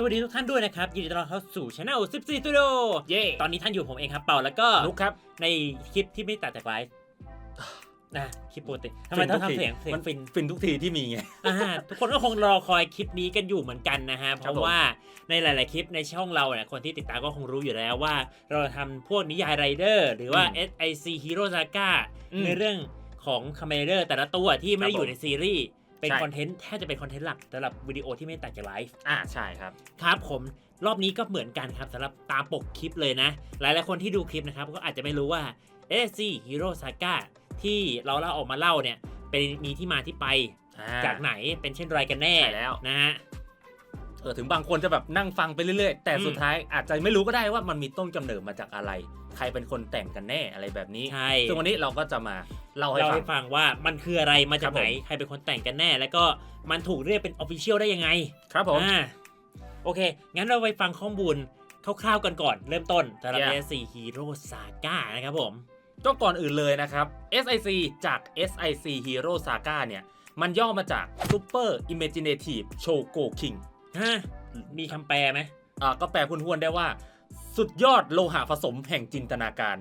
สวัสดีทุกท่านด้วยนะครับ ยินดีต้อนรับเข้าสู่ช anel 14 Studio เย่ตอนนี้ท่านอยู่ผมเองครับเป่าแล้วก็นุกครับ ในคลิปที่ไม่ตัดจากไลฟ์นะคลิปปกติทำไมต้องทำเสียงเสียงมันฟินฟินทุกทีที่มีไงอ่าทุกคนก็คงรอคอยคลิปนี้กันอยู่เหมือนกันนะฮะ เพครับราะผมว่าในหลาย ๆ คลิปในช่องเราเนี่ยคนที่ติดตามก็คงรู้อยู่แล้วว่า เราทำพวกนิยายไรเดอร์หรือว่า SIC Hero Saga อืมในเรื่องของคาเมเดอร์แต่ละตัวที่ไม่ได้อยู่ครับผมในซีรีส์ เป็นใช่คอนเทนต์แทบจะเป็นคอนเทนต์หลักสำหรับวิดีโอที่ไม่ตัดจากไลฟ์อ่าใช่ครับ ครับผมรอบนี้ก็เหมือนกันครับสำหรับตามปกคลิปเลยนะ หลายๆคนที่ดูคลิปนะครับ ก็อาจจะไม่รู้ว่า SC Hero Saga ที่เราเล่าออกมาเล่าเนี่ย เป็นมีที่มาที่ไปอ่าจากไหนเป็นเช่นไรกันแน่ใช่แล้วนะฮะเออถึงบางคนจะแบบนั่งฟังไปเรื่อยๆ แต่อืมสุดท้ายอาจจะไม่รู้ก็ได้ว่ามันมีต้นกำเนิดมาจากอะไร ใครเป็นคนแต่งกันแน่อะไรแบบนี้ใช่ซึ่งวันนี้เราก็จะมาเล่าให้เราฟัให้งฟังว่ามันคืออะไรมาจากไหนครับผมใครเป็นคนแต่งกันแน่ แล้วก็มันถูกเรียกเป็น Official ได้ยังไง ครับผมอ่าโอเค งั้นเราไปฟังข้อมูลคร่าวๆกันก่อน เริ่มต้นสำหรับ Yeah. SC Hero Saga นะครับผมก็ก่อนอื่นเลยนะครับ SIC จาก SIC Hero Saga เนี่ย มันย่อมาจาก Super Imaginative Choco King ฮะมีคำแปลไหมอ่าก็แปลคุณห้วนๆได้ว่า สุดยอดโลหะผสมแห่งจินตนาการ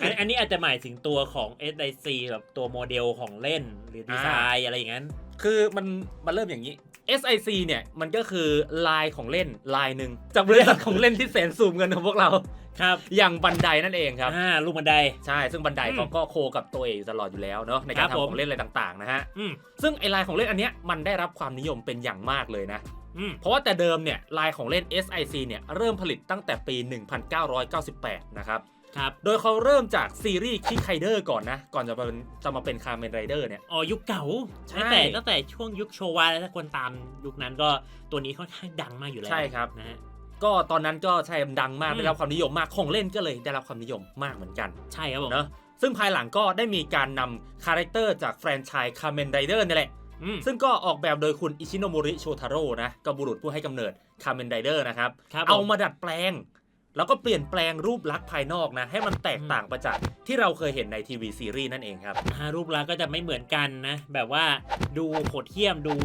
อันอันนี้อาจจะหมายถึงตัวของ SIC แบบตัวโมเดลของเล่นหรือดีไซน์อะไรอย่างนั้น คือมันมันเริ่มอย่างนี้ SIC เนี่ยมันก็คือลายของเล่นลายหนึ่งจากบริษัทของเล่นที่แสนสูงเงินของพวกเราครับอย่างบันไดนั่นเองครับอ่าลูกบันไดใช่ซึ่งบันไดอืมเขาก็โคกับตัวเองอยู่ตลอดอยู่แล้วเนาะในการครับผมทำของเล่นอะไรต่างๆนะฮะอืมซึ่งไอลายของเล่นอันเนี้ยมันได้รับความนิยมเป็นอย่างมากเลยนะอืมเพราะว่าแต่เดิมเนี่ยลายของเล่น SIC เนี่ยเริ่มผลิตตั้งแต่ปี 1998 นะครับ ครับ โดยเขาเริ่มจากซีรีส์คิคไคเดอร์ก่อนนะ ก่อนจะมาเป็นจะมาเป็นคาร์เมนไรเดอร์เนี่ย อ๋อยุคเก่าใช่ ตั้งแต่ตั้งแต่ช่วงยุคโชวาแล้วถ้าคนตามยุคนั้นก็ตัวนี้ค่อนข้างดังมากอยู่แล้วใช่ครับ นะฮะ ก็ตอนนั้นก็ใช่ดังมากอืม ได้รับความนิยมมากของเล่นก็เลยได้รับความนิยมมากเหมือนกันใช่ครับผมเนอะซึ่งภายหลังก็ได้มีการนำคาแรคเตอร์จากแฟรนไชส์คาร์เมนไรเดอร์นี่แหละ อืมซึ่งก็ออกแบบโดยคุณอิชิโนมริโชทาโร่นะก็บุรุษผู้ให้กำเนิดคาร์เมนไรเดอร์นะครับ ครับผเอามาดัดแปลง แล้วก็เปลี่ยนแปลงรูปลักษณ์ภายนอกนะ ให้มันแตกอืมต่างไปจากที่เราเคยเห็นในทีวีซีรีส์นั่นเองครับ อ่ารูปลักษณ์ก็จะไม่เหมือนกันนะ แบบว่าดูโหดเหี้ยมดู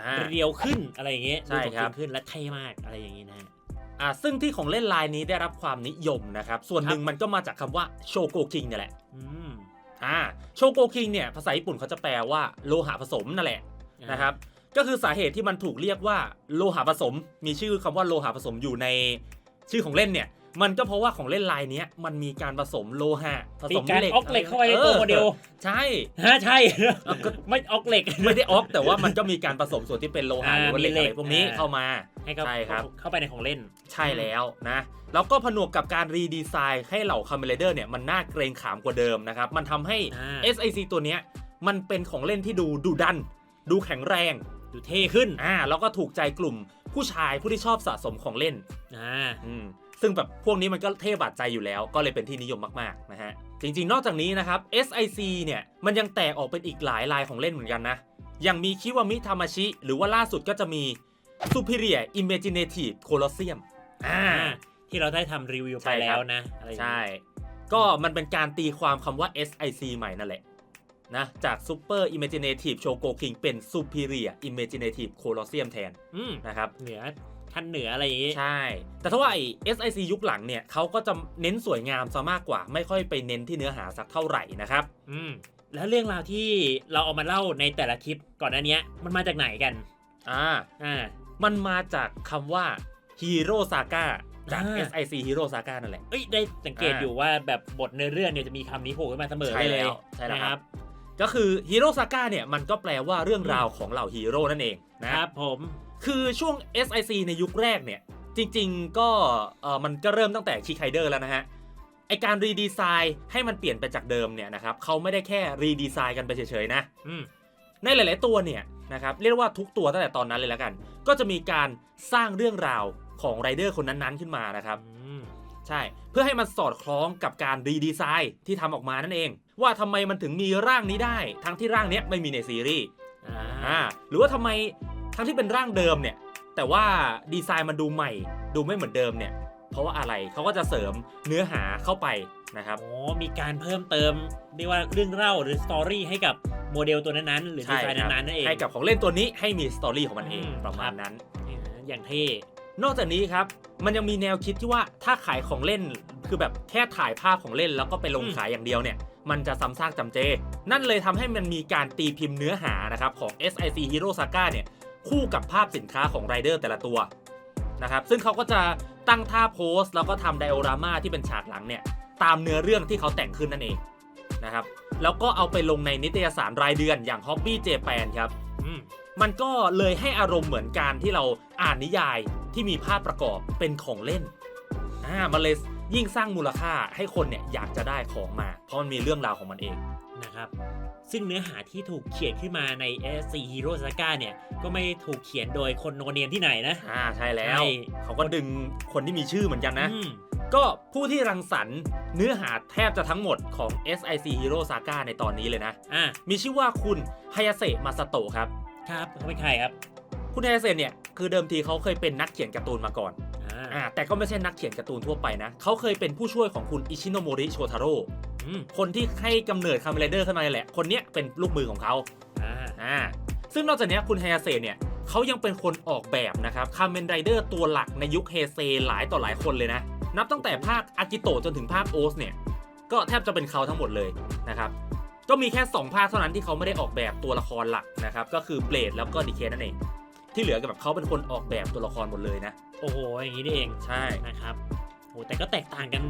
อ่า เรียวขึ้นอะไรอย่างเงี้ยใช่ดูสมครับจงขึ้นและเท่มากอะไรอย่างงี้นะ อ่าซึ่งที่ของเล่นลายนี้ได้รับความนิยมนะครับ ส่วนหนึ่งมันก็มาจากคำว่าโชโกคิงเนี่ยแหละ อืมอ่าโชโกคิงเนี่ยภาษาญี่ปุ่นเขาจะแปลว่าโลหะผสมนั่นแหละนะครับก็คือสาเหตุที่มันถูกเรียกว่าโลหะผสม มีชื่อคำว่าโลหะผสมอยู่ใน ชื่อของเล่นเนี่ยมันก็เพราะว่าของเล่นลายเนี้ยมันมีการผสมโลหะผมีสมการเหล็กออกเหล็กเข้าไปในตัวโมเดลใช่ฮะใช่เอาก็ไม่ออกเหล็กไม่ได้ออกแต่ว่ามันก็มีการผสมส่วนที่เป็นโลหะอ่าหรือว่าเหล็กมีเหล็อะกไรพวกนี้อ่าเข้ามาให้เขาใช่ครับเข้าไปในของเล่นใช่แล้วนะแล้วก็ผนวกกับการรีดีไซน์ให้เหล่าคาเมเลเดอร์เนี่ยมันน่าเกรงขามกว่าเดิมนะครับมันทำให้อ่า SIC ตัวเนี้ยมันเป็นของเล่นที่ดูดุดัน ดูแข็งแรง ดูเท่ขึ้นอ่าแล้วก็ถูกใจกลุ่มผู้ชายผู้ที่ชอบสะสมของเล่นอ่าอืมซึ่งแบบพวกนี้มันก็เท่บาดใจอยู่แล้ว ก็เลยเป็นที่นิยมมากๆนะฮะจริงๆ นอกจากนี้นะครับ SIC เนี่ยมันยังแตกออกเป็นอีกหลายลายของเล่นเหมือนกันนะอย่างมีคิวามิทามาชิ หรือว่าล่าสุดก็จะมี Superior Imaginative Colosseum อ่าอ่าที่เราได้ทำรีวิวใช่ไปคแล้รับวนะอะไรอย่างใช่งี้ก็มันเป็นการตีความคำว่า SIC ใหม่นั่นแหละ นะจาก Super Imaginative Choco King เป็น Superior Imaginative Colosseum แทนอืมนะครับเหนือขั้นเหนืออะไรอย่างงี้ ใช่ แต่ถ้าว่าไอ้ SIC ยุคหลังเนี่ยเขาก็จะเน้นสวยงามซะมากกว่า ไม่ค่อยไปเน้นที่เนื้อหาสักเท่าไหร่นะครับ อืมแล้วเรื่องราวที่เราเอามาเล่าในแต่ละคลิปก่อนหน้าเนี้ยมันมาจากไหนกัน อ่า อ่า มันมาจากคำว่า Hero Saga จากอ่า SIC Hero Saga นั่นแหละ เอ้ย ได้สังเกตอ่าอยู่ว่าแบบบทในเรื่องเนี่ยจะมีคำนี้โผล่ขึ้นมาเสมอใช่เลยแล้วใช่แล้วนะคครัรับบ ก็คือ Hero Saga เนี่ยมันก็แปลว่าเรื่องราวของเหล่าฮีโร่นั่นเองนะครับผมคือช่วง SIC ในยุคแรกเนี่ย จริงๆก็เออมันก็เริ่มตั้งแต่คีไคเดอร์แล้วนะฮะไอการรีดีไซน์ให้มันเปลี่ยนไปจากเดิมเนี่ยนะครับเขาไม่ได้แค่รีดีไซน์กันไปเฉยๆนะอืมในหลาย ๆ ตัวเนี่ยนะครับเรียกได้ว่าทุกตัวตั้งแต่ตอนนั้นเลยแล้วกัน ก็จะมีการสร้างเรื่องราวของไรเดอร์คนนั้นๆขึ้นมานะครับอืม ใช่ เพื่อให้มันสอดคล้องกับการรีดีไซน์ที่ทำออกมานั่นเอง ว่าทำไมมันถึงมีร่างนี้ได้ ทั้งที่ร่างเนี้ยไม่มีในซีรีส์อ่าอ่าหรือว่าทำไมทั้งที่เป็นร่างเดิมเนี่ย แต่ว่าดีไซน์มันดูใหม่ ดูไม่เหมือนเดิมเนี่ย เพราะว่าอะไรเขาก็จะเสริมเนื้อหาเข้าไปนะครับโอ้มีการเพิ่มเติมเรียกว่าเรื่องเล่าหรือสตอรี่ให้กับโมเดลตัวนั้นๆหรือดีใช่ไซน์ครับนั้นๆนั่นเองให้กับของเล่นตัวนี้ให้มีสตอรี่ของมันเองอืมประมาครัณบนั้นนี่นะอย่างเท่ นอกจากนี้ครับมันยังมีแนวคิดที่ว่าถ้าขายของเล่นคือแบบแค่ถ่ายภาพของเล่นแล้วก็ไปลงขายอย่างเดียวเนี่ย มันจะซ้ำซากจำเจ นั่นเลยทำให้มันมีการตีพิมพ์เนื้อหานะครับของ SIC Hero Saga เนี่ยคู่กับภาพสินค้าของไรเดอร์แต่ละตัวนะครับซึ่งเขาก็จะตั้งท่าโพสต์แล้วก็ทำไดโอรามาที่เป็นฉากหลังเนี่ยตามเนื้อเรื่องที่เขาแต่งขึ้นนั่นเองนะครับแล้วก็เอาไปลงในนิตยสารรายเดือนอย่าง Hobby Japan ครับมันก็เลยให้อารมณ์เหมือนการที่เราอ่านนิยาย ที่มีภาพประกอบเป็นของเล่นอ่ามันเลยยิ่งสร้างมูลค่าให้คนเนี่ยอยากจะได้ของมา เพราะมันมีเรื่องราวของมันเองนะครับซึ่งเนื้อหาที่ถูกเขียนขึ้นมาใน SC Hero Saga เนี่ย ก็ไม่ได้ถูกเขียนโดยคนโนเนียนที่ไหนนะ อ่าใช่แล้วใช่เขาก็ดึงคนที่มีชื่อเหมือนกันนะอืมก็ผู้ที่รังสรรค์เนื้อหาแทบจะทั้งหมดของ SIC Hero Saga ในตอนนี้เลยนะ อะมีชื่อว่าคุณฮายาเซมาสโตะครับ ครับเขาเป็นใครครับ คุณฮายาเซเนี่ยคือเดิมทีเขาเคยเป็นนักเขียนการ์ตูนมาก่อนอ่าอ่าแต่ก็ไม่ใช่นักเขียนการ์ตูนทั่วไปนะเขาเคยเป็นผู้ช่วยของคุณอิชิโนโมริโชทาโร่อืมคนที่ให้กำเนิดคา m เ n เดอร์ขึ้นมาแหละ คนเนี้ยเป็นลูกมือของเขาอ่าอ่าซึ่งนอกจากเนี้ยคุณไฮยาเซเนี่ยเขายังเป็นคนออกแบบนะครับคา m เ n ไรเดอร์ตัวหลักในยุคเฮเซหลายต่อหลายคนเลยนะ นับตั้งแต่ภาคอากิโตะจนถึงภาคโอสเนี่ย ก็แทบจะเป็นเขาทั้งหมดเลยนะครับ ก็มีแค่ 2 ภาคเท่านั้นที่เขาไม่ได้ออกแบบตัวละครหลักนะครับ ก็คือเบลดแล้วก็ดีเคนั่นเอง ที่เหลือก็แบบเขาเป็นคนออกแบบตัวละครหมดเลยนะ โอ้โห อย่างนี้นี่เองใช่นะครับโอ้แต่ก็แตกต่างกัน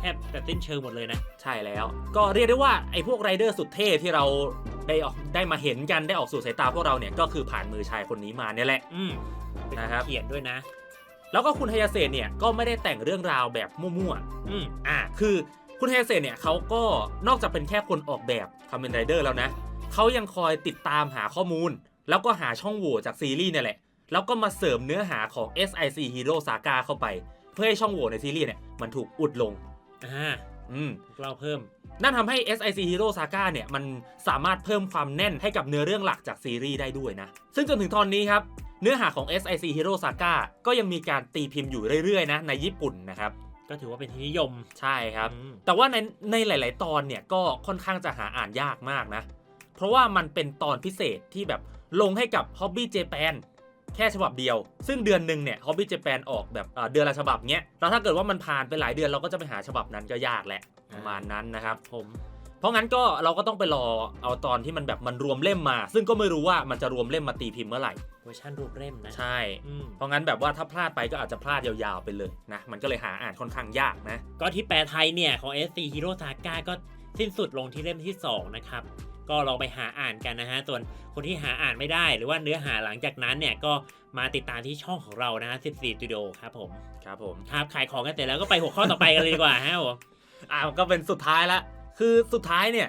แทบแต่สิ้นเชิงหมดเลยนะ ใช่แล้ว ก็เรียกได้ว่าไอ้พวกไรเดอร์สุดเท่ที่เราได้ออกได้มาเห็นกันได้ออกสู่สายตาพวกเราเนี่ยก็คือผ่านมือชายคนนี้มาเนี่ยแหละอืมเป็นนะครับเขียนด้วยนะ แล้วก็คุณฮายาเซเนี่ยก็ไม่ได้แต่งเรื่องราวแบบมั่วอืมๆอ่าคือคุณฮายาเซเนี่ยเขาก็นอกจากเป็นแค่คนออกแบบคา m เ n นไรเดอร์แล้วนะเขายังคอยติดตามหาข้อมูล แล้วก็หาช่องโหว่จากซีรีส์เนี่ยแหละ แล้วก็มาเสริมเนื้อหาของ SIC Hero Saga เข้าไป เพื่อให้ช่องโหว่ในซีรีส์เนี่ยมันถูกอุดลงอ่าอืมเราเพิ่ม นั่นทำให้ SIC Hero Saga เนี่ยมันสามารถเพิ่มความแน่นให้กับเนื้อเรื่องหลักจากซีรีส์ได้ด้วยนะ ซึ่งจนถึงตอนนี้ครับ เนื้อหาของ SIC Hero Saga ก็ยังมีการตีพิมพ์อยู่เรื่อยๆนะในญี่ปุ่นนะครับก็ถือว่าเป็นที่นิยมใช่ครับอืมแต่ว่าในในหลาย ๆ ตอนเนี่ยก็ค่อนข้างจะหาอ่านยากมากนะ เพราะว่ามันเป็นตอนพิเศษที่แบบ ลงให้กับ Hobby Japan แค่ฉบับเดียว ซึ่งเดือนหนึ่งเนี่ย Hobby Japan ออกแบบเอ่อเดือนละฉบับเนี้ยแล้วถ้าเกิดว่ามันผ่านไปหลายเดือนเราก็จะไปหาฉบับนั้นก็ยากแหละประมาณนั้นนะครับผมเพราะงั้นก็เราก็ต้องไปรอเอาตอนที่มันแบบมันรวมเล่มมา ซึ่งก็ไม่รู้ว่ามันจะรวมเล่มมาตีพิมพ์เมื่อไหร่เวอร์ชันรูปเล่มนะใช่อืมเพราะงั้นแบบว่าถ้าพลาดไปก็อาจจะพลาดยาวๆไปเลยนะมันก็เลยหาอ่านค่อนข้างยากนะก็ที่แปลไทยเนี่ยของ SC Hero Saga ก็สิ้นสุดลงที่เล่มที่ 2 นะครับ ก็ลองไปหาอ่านกันนะฮะส่วนคนที่หาอ่านไม่ได้ หรือว่าเนื้อหาหลังจากนั้นเนี่ยก็มาติดตามที่ช่องของเรานะฮะ14 Studio ครับผมครับผมครับขายของกันเสร็จแล้วก็ไปหัวข้อต่อไปกันเลยดีกว่าฮะผมอ่าก็เป็นสุดท้ายละคือสุดท้ายเนี่ย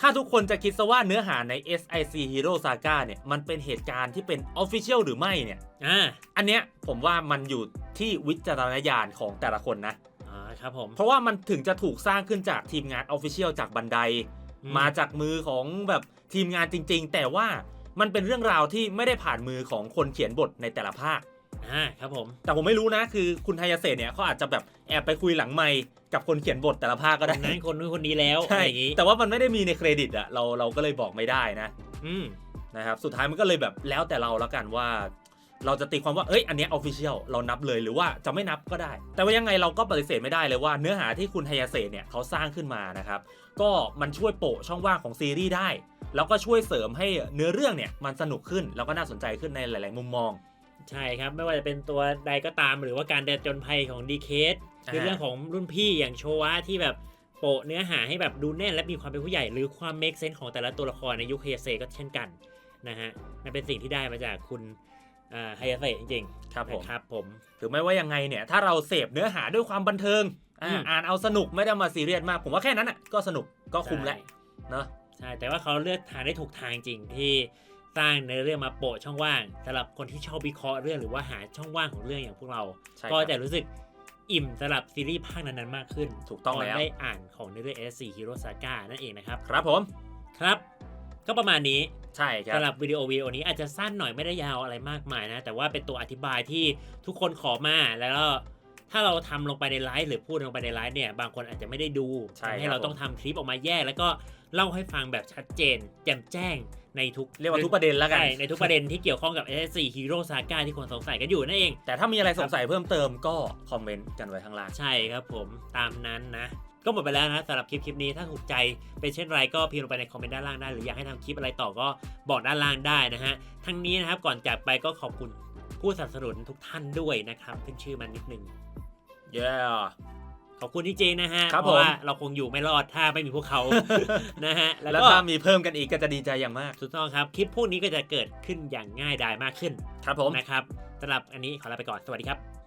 ถ้าทุกคนจะคิดซะว่าเนื้อหาใน SIC Hero Saga เนี่ย มันเป็นเหตุการณ์ที่เป็น Official หรือไม่เนี่ยอ่าอันเนี้ยผมว่ามันอยู่ที่วิจารณญาณของแต่ละคนนะอ่าครับผม เพราะว่ามันถึงจะถูกสร้างขึ้นจากทีมงาน Official จากบันไดอื มาจากมือของแบบทีมงานจริง ๆ แต่ว่ามันเป็นเรื่องราวที่ไม่ได้ผ่านมือของคนเขียนบทในแต่ละภาคอ่าครับผม แต่ผมไม่รู้นะคือคุณไฮยาเซเนี่ยเขาอาจจะแบบแอบไปคุยหลังไมค์กับคนเขียนบทแต่ละภาคก็คได้นนั้นคนนู้นคนนี้แล้วอะใช่ไรอย่างงี้แต่ว่ามันไม่ได้มีในเครดิตอะเราเราก็เลยบอกไม่ได้นะ อืมนะครับสุดท้ายมันก็เลยแบบแล้วแต่เราแล้วกันว่า เราจะตีความว่า เอ้ย อันเนี้ออฟฟิเชียลเรานับเลยหรือว่าจะไม่นับก็ได้ แต่ว่ายังไงเราก็ปฏิเสธไม่ได้เลยว่าเนื้อหาที่คุณไฮยาเซเนี่ยเขาสร้างขึ้นมานะครับ ก็มันช่วยโปะช่องว่างของซีรีส์ได้ แล้วก็ช่วยเสริมให้เนื้อเรื่องเนี่ยมันสนุกขึ้น แล้วก็น่าสนใจขึ้นในหลาย ๆ มุมมอง ใช่ครับ ไม่ว่าจะเป็นตัวใดก็ตาม หรือว่าการเดินจนภัยของดีเคสคืออ่าเรื่องของรุ่นพี่อย่างโชวะที่แบบโปะเนื้อหาให้แบบดูแน่นและมีความเป็นผู้ใหญ่ หรือความเมคเซนส์ของแต่ละตัวละครในยุคเฮยาเซก็เช่นกันนะฮะนั่นเป็นสิ่งที่ได้มาจากคุณ อ่าเฮยาเซจริงๆครับผมนะครับผมถือไม่ว่ายังไงเนี่ย ถ้าเราเสพเนื้อหาด้วยความบันเทิงอ่าอืมอ่านเอาสนุกไม่ได้มาซีเรียสมาก ผมว่าแค่นั้นอะก็สนุกก็คุ้มแล้วใช่เนอะใช่แต่ว่าเขาเลือกทางได้ถูกทางจริงที่สร้างเนื้อเรื่องมาโปะช่องว่างสำหรับคนที่ชอบวิเคราะห์เรื่องหรือว่าหาช่องว่างของเรื่องอย่างพวกเราใช่ก็ครับจะรู้สึกอิ่มสำหรับซีรีส์ภาคนั้นๆมากขึ้น ถูกต้องแล้วได้อ่านของในเรื่อง S4 Hero Saga นั่นเองนะครับ ครับผมครับ ก็ประมาณนี้ใช่ครับสำหรับวิดีโอวิดีโอนี้อาจจะสั้นหน่อยไม่ได้ยาวอะไรมากมายนะ แต่ว่าเป็นตัวอธิบายที่ทุกคนขอมาแล้วก็ถ้าเราทำลงไปในไลฟ์หรือพูดลงไปในไลฟ์เนี่ย บางคนอาจจะไม่ได้ดูใช่ทำให้ครับเราต้องทำคลิปออกมาแยก แล้วก็เล่าให้ฟังแบบชัดเจน แจ่มแจ้งในทุกเรียกว่าทุกประเด็นแล้วกันใช่ในทุกประเด็นที่เกี่ยวข้องกับ s 4 Hero Saga ที่คนสงสัยกันอยู่นั่นเอง แต่ถ้ามีอะไรสงสัยเพิ่มเติมก็คอมเมนต์กันไว้ข้างล่างใช่ครับผมตามนั้นนะ ก็หมดไปแล้วนะสำหรับคลิปคลิปนี้ถ้าถูกใจเป็นเช่นไรก็พิมพ์ลงไปในคอมเมนต์ด้านล่างได้หรืออยากให้ทำคลิปอะไรต่อก็บอกด้านล่างได้นะฮะทั้งนี้นะครับก่อนจากไปก็ขอบคุณผู้สนับสนุนทุกท่านด้วยนะครับขึ้นชื่อมันนิดนึงเย้ขอบคุณจริงๆนะฮะครับเพราะว่าผมเราคงอยู่ไม่รอดถ้าไม่มีพวกเขานะฮะแล้วแล้วก็ถ้ามีเพิ่มกันอีกก็จะดีใจอย่างมากถูกต้องครับคลิปพวกนี้ก็จะเกิดขึ้นอย่างง่ายดายมากขึ้น ครับผมนะครับสำหรับอันนี้ขอลาไปก่อนสวัสดีครับ